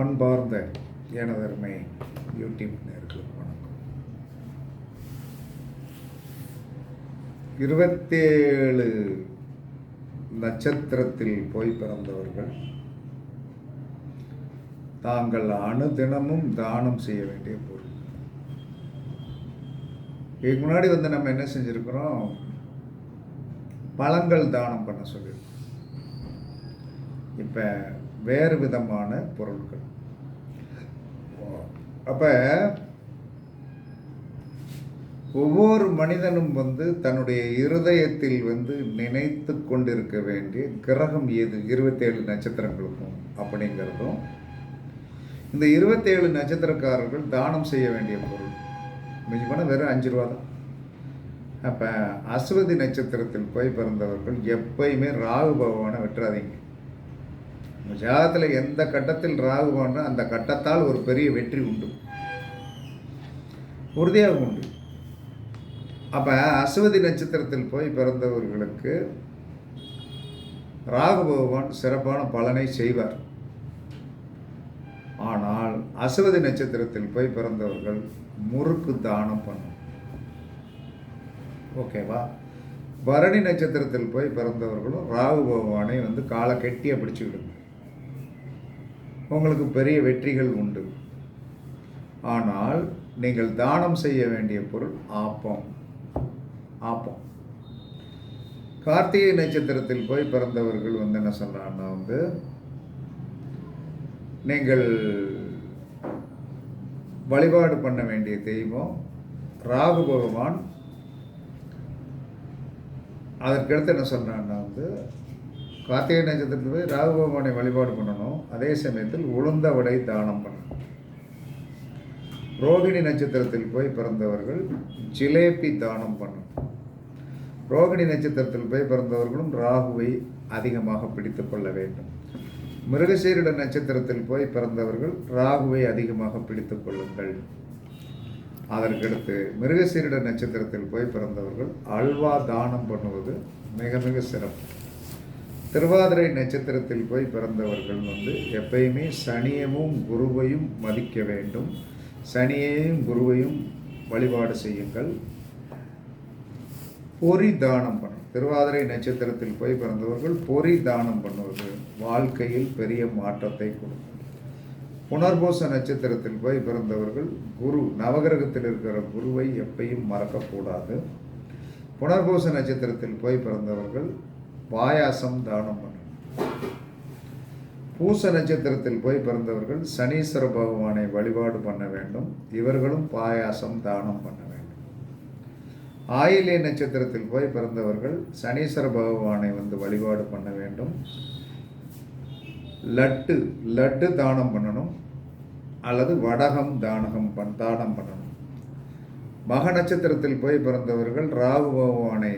அன்பார்ந்த எனதருமை யூடியூப் நேர்களுக்கு வணக்கம். இருபத்தேழு நட்சத்திரத்தில் போய் பிறந்தவர்கள் தாங்கள் அணுதினமும் தானம் செய்ய வேண்டிய பொருள். இதுக்கு முன்னாடி வந்து நம்ம என்ன செஞ்சுருக்கிறோம்? பழங்கள் தானம் பண்ண சொல்லியிருக்கோம். இப்போ வேறு விதமான பொருட்கள் அப்போ ஒவ்வொரு மனிதனும் வந்து தன்னுடைய இருதயத்தில் வந்து நினைத்து கொண்டிருக்க வேண்டிய கிரகம் எது? இருபத்தேழு நட்சத்திரங்களுக்கும் அப்படிங்கிறதும் இந்த இருபத்தேழு நட்சத்திரக்காரர்கள் தானம் செய்ய வேண்டிய பொருள். மிஞ்சி போனால் வெறும் அஞ்சு ரூபா தான். அப்போ அஸ்வதி நட்சத்திரத்தில் போய் பிறந்தவர்கள் எப்பயுமே ராகு பகவானை விட்டுறாதீங்க. ஜாதத்தில் எந்த கட்டத்தில் ராகு பகவான் அந்த கட்டத்தால் ஒரு பெரிய வெற்றி உண்டு. உறுதியாக உண்டு. அப்போ அஸ்வதி நட்சத்திரத்தில் போய் பிறந்தவர்களுக்கு ராகு பகவான் சிறப்பான பலனை செய்வார். ஆனால் அஸ்வதி நட்சத்திரத்தில் போய் பிறந்தவர்கள் முறுக்கு தானம் பண்ணும். ஓகேவா? பரணி நட்சத்திரத்தில் போய் பிறந்தவர்களும் ராகு பகவானை வந்து காலை கெட்டியாக பிடிச்சிக்கிடும் உங்களுக்கு பெரிய வெற்றிகள் உண்டு. ஆனால் நீங்கள் தானம் செய்ய வேண்டிய பொருள் ஆப்பம். ஆப்பம். கார்த்திகை நட்சத்திரத்தில் போய் பிறந்தவர்கள் வந்து என்ன சொல்கிறாங்கன்னா வந்து நீங்கள் வழிபாடு பண்ண வேண்டிய தெய்வம் ராகு பகவான். அதற்கடுத்து என்ன சொல்கிறான்னா வந்து கார்த்திகை நட்சத்திரத்தில் போய் ராகு பகவானை வழிபாடு பண்ணணும். அதே சமயத்தில் உளுந்த வடை தானம் பண்ணணும். ரோகிணி நட்சத்திரத்தில் போய் பிறந்தவர்கள் ஜிலேபி தானம் பண்ணணும். ரோகிணி நட்சத்திரத்தில் போய் பிறந்தவர்களும் ராகுவை அதிகமாக பிடித்து கொள்ள வேண்டும். மிருகசீரிட நட்சத்திரத்தில் போய் பிறந்தவர்கள் ராகுவை அதிகமாக பிடித்து கொள்ளுங்கள். அதற்கடுத்து மிருகசீரிட நட்சத்திரத்தில் போய் பிறந்தவர்கள் அல்வா தானம் பண்ணுவது மிக மிக சிறப்பு. திருவாதிரை நட்சத்திரத்தில் போய் பிறந்தவர்கள் வந்து எப்பயுமே சனியமும் குருவையும் மதிக்க வேண்டும். சனியையும் குருவையும் வழிபாடு செய்யுங்கள். பொறி தானம் பண்ணும். திருவாதிரை நட்சத்திரத்தில் போய் பிறந்தவர்கள் பொறி தானம் பண்ணுவது வாழ்க்கையில் பெரிய மாற்றத்தை கொடுக்கும். புனர்போச நட்சத்திரத்தில் போய் பிறந்தவர்கள் குரு நவகிரகத்தில் இருக்கிற குருவை எப்பையும் மறக்கக்கூடாது. புனர்போச நட்சத்திரத்தில் போய் பிறந்தவர்கள் பாயாசம் தானம் பண்ணணும் பூச நட்சத்திரத்தில் போய் பிறந்தவர்கள் சனீஸ்வர பகவானை வழிபாடு பண்ண வேண்டும். இவர்களும் பாயாசம் தானம் பண்ண வேண்டும். ஆயிலே நட்சத்திரத்தில் போய் பிறந்தவர்கள் சனீஸ்வர பகவானை வந்து வழிபாடு பண்ண வேண்டும். லட்டு லட்டு தானம் பண்ணணும். அல்லது வடகம் தானகம் பண் தானம் பண்ணணும். மக நட்சத்திரத்தில் போய் பிறந்தவர்கள் ராகு பகவானை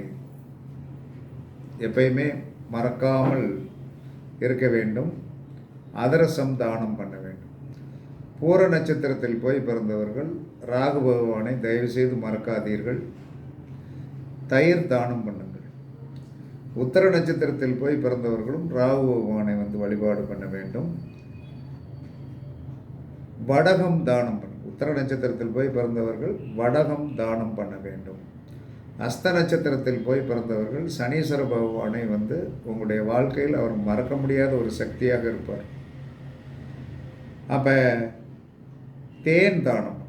எப்பயுமே மறக்காமல் இருக்க வேண்டும். அதரசம் தானம் பண்ண வேண்டும். பூர நட்சத்திரத்தில் போய் பிறந்தவர்கள் ராகு பகவானை தயவுசெய்து மறக்காதீர்கள். தயிர் தானம் பண்ணுங்கள். உத்தர நட்சத்திரத்தில் போய் பிறந்தவர்களும் ராகு பகவானை வந்து வழிபாடு பண்ண வேண்டும். வடகம் தானம் பண்ண உத்தர நட்சத்திரத்தில் போய் பிறந்தவர்கள் வடகம் தானம் பண்ண வேண்டும். அஸ்த நட்சத்திரத்தில் போய் பிறந்தவர்கள் சனீஸ்வர பகவானை வந்து உங்களுடைய வாழ்க்கையில் அவர் மறக்க முடியாத ஒரு சக்தியாக இருப்பார். அப்போ தேன் தானம்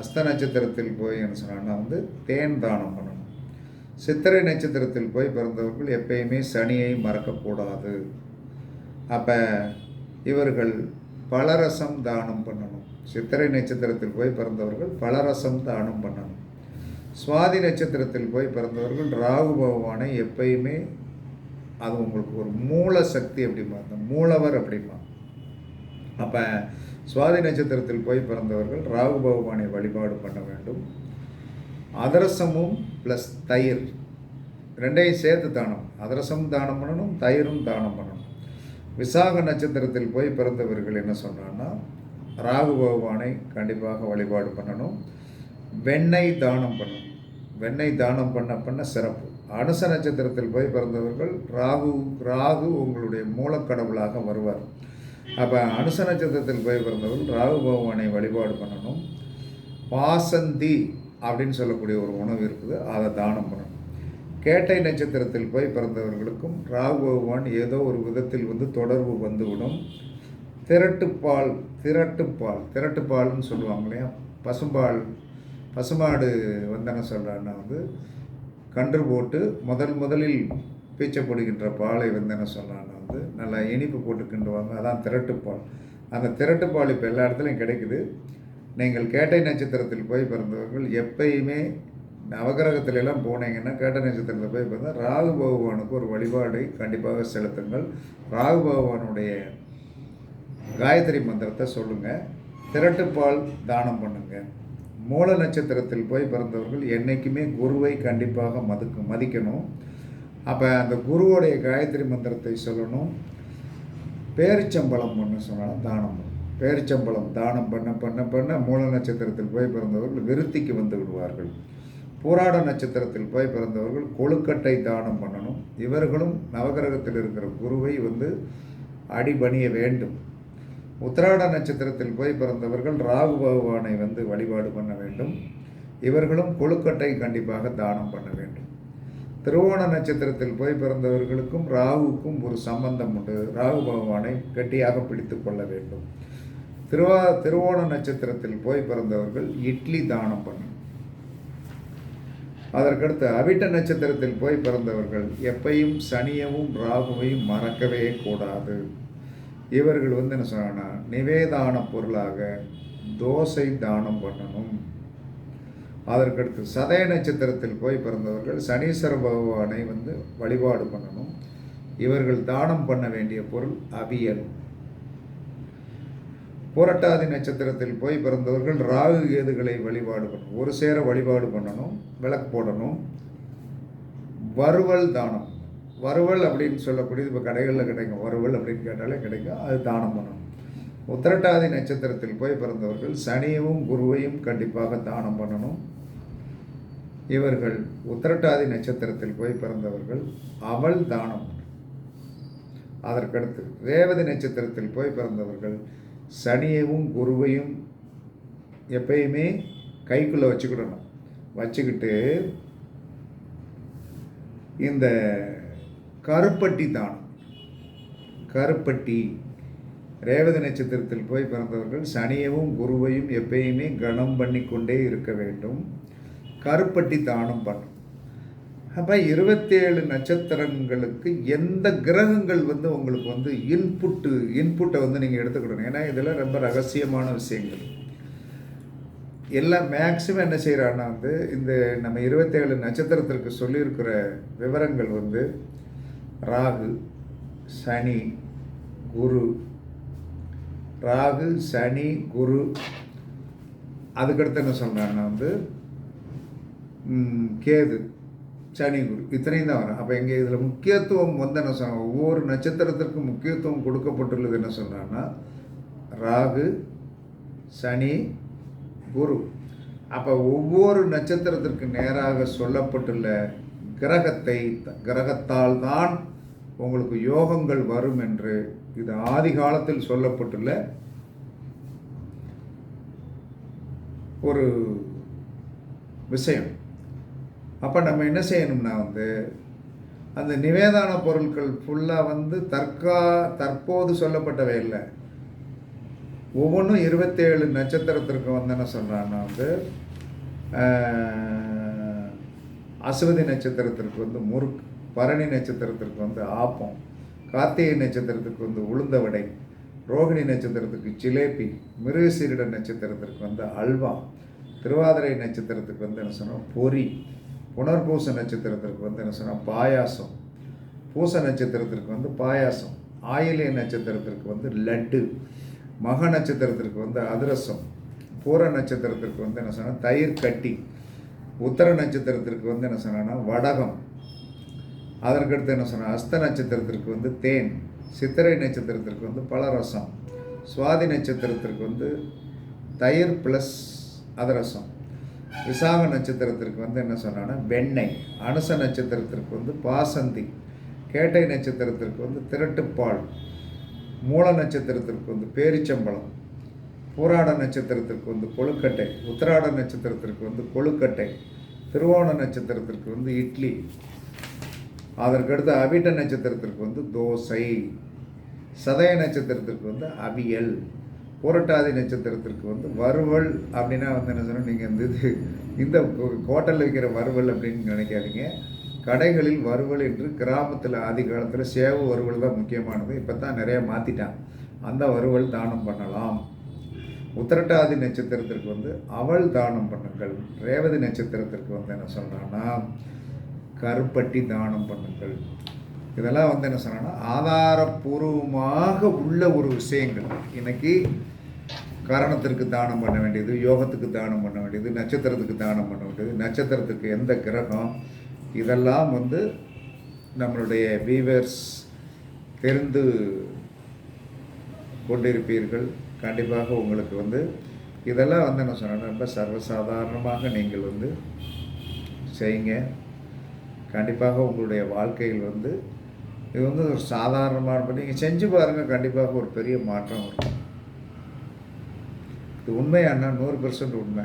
அஸ்த நட்சத்திரத்தில் போய் என்ன சொன்னான்னா வந்து தேன் தானம் பண்ணணும். சித்திரை நட்சத்திரத்தில் போய் பிறந்தவர்கள் எப்பயுமே சனியை மறக்கக்கூடாது. அப்போ இவர்கள் பலரசம் தானம் பண்ணணும். சித்திரை நட்சத்திரத்தில் போய் பிறந்தவர்கள் பலரசம் தானம் பண்ணணும். சுவாதி நட்சத்திரத்தில் போய் பிறந்தவர்கள் ராகு பகவானை எப்பயுமே அது உங்களுக்கு ஒரு மூல சக்தி அப்படிமா அந்த மூலவர் அப்படிமா அப்போ சுவாதி நட்சத்திரத்தில் போய் பிறந்தவர்கள் ராகு பகவானை வழிபாடு பண்ண வேண்டும். அதரசமும் ப்ளஸ் தயிர் ரெண்டையும் சேர்த்து தானம். அதரசம் தானம் பண்ணணும் தயிரும் தானம் பண்ணணும். விசாக நட்சத்திரத்தில் போய் பிறந்தவர்கள் என்ன சொன்னான்னா ராகு பகவானை கண்டிப்பாக வழிபாடு பண்ணணும். வெண்ணெய் தானம் பண்ணணும். வெண்ணெய் தானம் பண்ண பண்ண சிறப்பு. அனுச நட்சத்திரத்தில் போய் பிறந்தவர்கள் ராகு ராகு உங்களுடைய மூலக்கடவுளாக வருவார். அப்போ அனுச நட்சத்திரத்தில் போய் பிறந்தவர்கள் ராகு பகவானை வழிபாடு பண்ணணும். பாசந்தி அப்படின்னு சொல்லக்கூடிய ஒரு உணவு இருக்குது அதை தானம் பண்ணணும். கேட்டை நட்சத்திரத்தில் போய் பிறந்தவர்களுக்கும் ராகு பகவான் ஏதோ ஒரு விதத்தில் வந்து தொடர்பு வந்துவிடும். திரட்டுப்பால் திரட்டுப்பால் திரட்டுப்பால்னு சொல்லுவாங்க இல்லையா? பசும்பால் பசுமாடு வந்தன சொல்கிறான்னா வந்து கன்று போட்டு முதல் முதலில் பீச்சப்படுகின்ற பாலை வந்தன சொல்கிறான்னா வந்து நல்லா இனிப்பு போட்டு கிண்டுவாங்க. அதான் திரட்டுப்பால் அந்த திரட்டுப்பால் இப்போ எல்லா இடத்துலையும் கிடைக்குது. நீங்கள் கேட்டை நட்சத்திரத்தில் போய் பிறந்தவர்கள் எப்பயுமே நவகிரகத்துல எல்லாம் போனீங்கன்னா கேட்ட நட்சத்திரத்தில் போய் பிறந்தால் ராகு பகவானுக்கு ஒரு வழிபாடை கண்டிப்பாக செலுத்துங்கள். ராகு பகவானுடைய காயத்ரி மந்திரத்தை சொல்லுங்கள் திரட்டுப்பால் தானம் பண்ணுங்கள் மூல நட்சத்திரத்தில் போய் பிறந்தவர்கள் என்றைக்குமே குருவை கண்டிப்பாக மதுக்கு மதிக்கணும். அப்போ அந்த குருவோடைய காயத்ரி மந்திரத்தை சொல்லணும். பேரிச்சம்பழம் ஒன்று சொல்லலாம் தானம் பண்ணணும். பேரிச்சம்பழம் தானம் பண்ண பண்ண பண்ண மூல நட்சத்திரத்தில் போய் பிறந்தவர்கள் விருத்திக்கு வந்து விடுவார்கள். பூராட நட்சத்திரத்தில் போய் பிறந்தவர்கள் கொழுக்கட்டை தானம் பண்ணணும். இவர்களும் நவகிரகத்தில் இருக்கிற குருவை வந்து அடிபணிய வேண்டும். உத்திராட நட்சத்திரத்தில் போய் பிறந்தவர்கள் ராகு பகவானை வந்து வழிபாடு பண்ண வேண்டும். இவர்களும் கொழுக்கட்டை கண்டிப்பாக தானம் பண்ண வேண்டும். திருவோண நட்சத்திரத்தில் போய் பிறந்தவர்களுக்கும் ராகுக்கும் ஒரு சம்பந்தம் உண்டு. ராகு பகவானை கெட்டியாக பிடித்து கொள்ள வேண்டும். திருவா திருவோண நட்சத்திரத்தில் போய் பிறந்தவர்கள் இட்லி தானம் பண்ணும் அதற்கடுத்து அவிட்ட நட்சத்திரத்தில் போய் பிறந்தவர்கள் எப்பையும் சனியவும் ராகுவையும் மறக்கவே கூடாது. இவர்கள் வந்து என்ன சொன்னாங்கன்னா நிவேதான பொருளாக தோசை தானம் பண்ணணும். அதற்கடுத்து சதய நட்சத்திரத்தில் போய் பிறந்தவர்கள் சனீஸ்வர பகவானை வந்து வழிபாடு பண்ணணும். இவர்கள் தானம் பண்ண வேண்டிய பொருள் அவியல். புரட்டாதி நட்சத்திரத்தில் போய் பிறந்தவர்கள் ராகு கேதுகளை வழிபாடு பண்ணணும். ஒரு சேர வழிபாடு பண்ணணும் விளக்கு போடணும். வறுவல் தானம் வறுவல் அப்படின்னு சொல்லக்கூடியது இப்போ கடைகளில் கிடைக்கும். வறுவல் அப்படின்னு கேட்டாலே கிடைக்கும். அது தானம் பண்ணணும். உத்திரட்டாதி நட்சத்திரத்தில் போய் பிறந்தவர்கள் சனியவும் குருவையும் கண்டிப்பாக தானம் பண்ணணும். இவர்கள் உத்திரட்டாதி நட்சத்திரத்தில் போய் பிறந்தவர்கள் அவள் தானம் அதற்கடுத்து ரேவதி நட்சத்திரத்தில் போய் பிறந்தவர்கள் சனியவும் குருவையும் எப்பயுமே கைக்குள்ளே வச்சுக்கிடணும். வச்சுக்கிட்டு இந்த கருப்பட்டி தானம். கருப்பட்டி. ரேவதி நட்சத்திரத்தில் போய் பிறந்தவர்கள் சனியவும் குருவையும் எப்பயுமே கணம் பண்ணி கொண்டே இருக்க வேண்டும். கருப்பட்டி தானம் பண்ணும். அப்போ இருபத்தேழு நட்சத்திரங்களுக்கு எந்த கிரகங்கள் வந்து உங்களுக்கு வந்து இன்புட்டு இன்புட்டை வந்து நீங்கள் எடுத்துக்கிடணும். ஏன்னா இதெல்லாம் ரொம்ப ரகசியமான விஷயங்கள். எல்லாம் மேக்ஸிமம் என்ன செய்கிறான்னா வந்து இந்த நம்ம இருபத்தேழு நட்சத்திரத்திற்கு சொல்லியிருக்கிற விவரங்கள் வந்து ராகு சனி குரு. ராகு சனி குரு. அதுக்கடுத்து என்ன சொல்கிறாங்கன்னா வந்து கேது சனி குரு. இத்தனையும் தான் வரும். அப்போ எங்கள் இதில் முக்கியத்துவம் வந்து என்ன சொல்ல ஒவ்வொரு நட்சத்திரத்திற்கும் முக்கியத்துவம் கொடுக்கப்பட்டுள்ளது என்ன சொல்கிறான்னா ராகு சனி குரு. அப்போ ஒவ்வொரு நட்சத்திரத்திற்கு நேராக சொல்லப்பட்டுள்ள கிரகத்தை கிரகத்தால் தான் உங்களுக்கு யோகங்கள் வரும் என்று இது ஆதி காலத்தில் சொல்லப்பட்டுள்ள ஒரு விஷயம். அப்போ நம்ம என்ன செய்யணும்னா வந்து அந்த நிவேதான பொருட்கள் ஃபுல்லாக வந்து தற்கா தற்போது சொல்லப்பட்டவை இல்லை. ஒவ்வொன்றும் இருபத்தேழு நட்சத்திரத்திற்கு வந்து என்ன சொல்கிறான்னா வந்து அஸ்வதி நட்சத்திரத்திற்கு வந்து முறுக்கு பரணி நட்சத்திரத்திற்கு வந்து ஆப்பம் கார்த்திகை நட்சத்திரத்துக்கு வந்து உளுந்த வடை ரோகிணி நட்சத்திரத்துக்கு ஜிலேபி மிருகசீரிட நட்சத்திரத்திற்கு வந்து அல்வா திருவாதிரை நட்சத்திரத்துக்கு வந்து என்ன சொன்னால் பொரி புனர்பூச நட்சத்திரத்திற்கு வந்து என்ன சொன்னால் பாயாசம். பூச நட்சத்திரத்திற்கு வந்து பாயாசம். ஆயிலிய நட்சத்திரத்திற்கு வந்து லட்டு. மக நட்சத்திரத்திற்கு வந்து அதிரசம். பூர நட்சத்திரத்திற்கு வந்து என்ன சொன்னால் தயிர் கட்டி. உத்தர நட்சத்திரத்திற்கு வந்து என்ன சொன்னா வடகம். அதற்கடுத்து என்ன சொன்னால் அஸ்த நட்சத்திரத்திற்கு வந்து தேன். சித்திரை நட்சத்திரத்திற்கு வந்து பழரசம். சுவாதி நட்சத்திரத்திற்கு வந்து தயிர் ப்ளஸ் அதரசம். விசாக நட்சத்திரத்திற்கு வந்து என்ன சொன்னான்னா வெண்ணெய். அனுச நட்சத்திரத்திற்கு வந்து பாசந்தி. கேட்டை நட்சத்திரத்திற்கு வந்து திரட்டுப்பால். மூல நட்சத்திரத்திற்கு வந்து பேரிச்சம்பழம். பூராட நட்சத்திரத்திற்கு வந்து கொழுக்கட்டை உத்திராட நட்சத்திரத்திற்கு வந்து கொழுக்கட்டை திருவோண நட்சத்திரத்திற்கு வந்து இட்லி அதற்கடுத்து அவிட்ட நட்சத்திரத்திற்கு வந்து தோசை சதய நட்சத்திரத்திற்கு வந்து அவியல் புரட்டாதி நட்சத்திரத்திற்கு வந்து வறுவல் அப்படின்னா வந்து என்ன சொன்னால் நீங்கள் இந்த இது இந்த ஹோட்டலில் வைக்கிற வறுவல் அப்படின்னு நினைக்காதீங்க. கடைகளில் வறுவல் என்று கிராமத்தில் ஆதி காலத்தில் சேவு வறுவல் தான் முக்கியமானது. இப்போ தான் நிறையா மாற்றிட்டான் அந்த வறுவல் தானம் பண்ணலாம். உத்திரட்டாதி நட்சத்திரத்திற்கு வந்து அவள் தானம் பண்ணுங்கள். ரேவதி நட்சத்திரத்திற்கு வந்து என்ன சொல்கிறான்னா கருப்பட்டி தானம் பண்ணுங்கள். இதெல்லாம் வந்து என்ன சொன்னா ஆதாரபூர்வமாக உள்ள ஒரு விஷயங்கள். இன்னைக்கு கரணத்திற்கு தானம் பண்ண வேண்டியது யோகத்துக்கு தானம் பண்ண வேண்டியது நட்சத்திரத்துக்கு தானம் பண்ண வேண்டியது நட்சத்திரத்துக்கு எந்த கிரகம் இதெல்லாம் வந்து நம்மளுடைய வீவர்ஸ் தெரிந்து கொண்டிருப்பீர்கள். கண்டிப்பாக உங்களுக்கு வந்து இதெல்லாம் வந்து என்ன சொன்னேன் ரொம்ப சர்வசாதாரணமாக நீங்கள் வந்து செய்யுங்க. கண்டிப்பாக உங்களுடைய வாழ்க்கையில் வந்து இது வந்து ஒரு சாதாரணமான நீங்கள் செஞ்சு பாருங்கள் கண்டிப்பாக ஒரு பெரிய மாற்றம் வரும். இது உண்மையானா? நூறு பெர்சன்ட் உண்மை.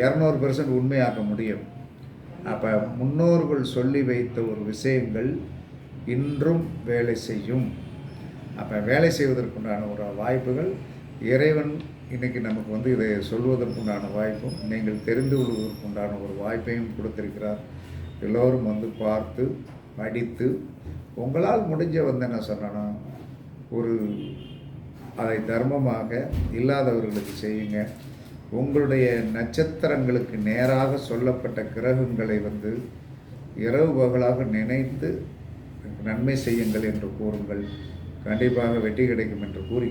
இரநூறு பெர்சன்ட் உண்மையாக்க முடியும். அப்போ முன்னோர்கள் சொல்லி வைத்த ஒரு விஷயங்கள் இன்றும் வேலை செய்யும். அப்போ வேலை செய்வதற்குண்டான ஒரு வாய்ப்புகள் இறைவன் இன்றைக்கி நமக்கு வந்து இதை சொல்வதற்குண்டான வாய்ப்பும் நீங்கள் தெரிந்து கொள்வதற்குண்டான ஒரு வாய்ப்பையும் கொடுத்திருக்கிறார். எல்லோரும் வந்து பார்த்து படித்து உங்களால் முடிஞ்ச வந்து என்ன சொன்னேன்னா ஒரு அதை தர்மமாக இல்லாதவர்களுக்கு செய்யுங்க. உங்களுடைய நட்சத்திரங்களுக்கு நேராக சொல்லப்பட்ட கிரகங்களை வந்து இரவு பகலாக நினைத்து நன்மை செய்யுங்கள் என்று கூறுங்கள். கண்டிப்பாக வெற்றி கிடைக்கும் என்று கூறி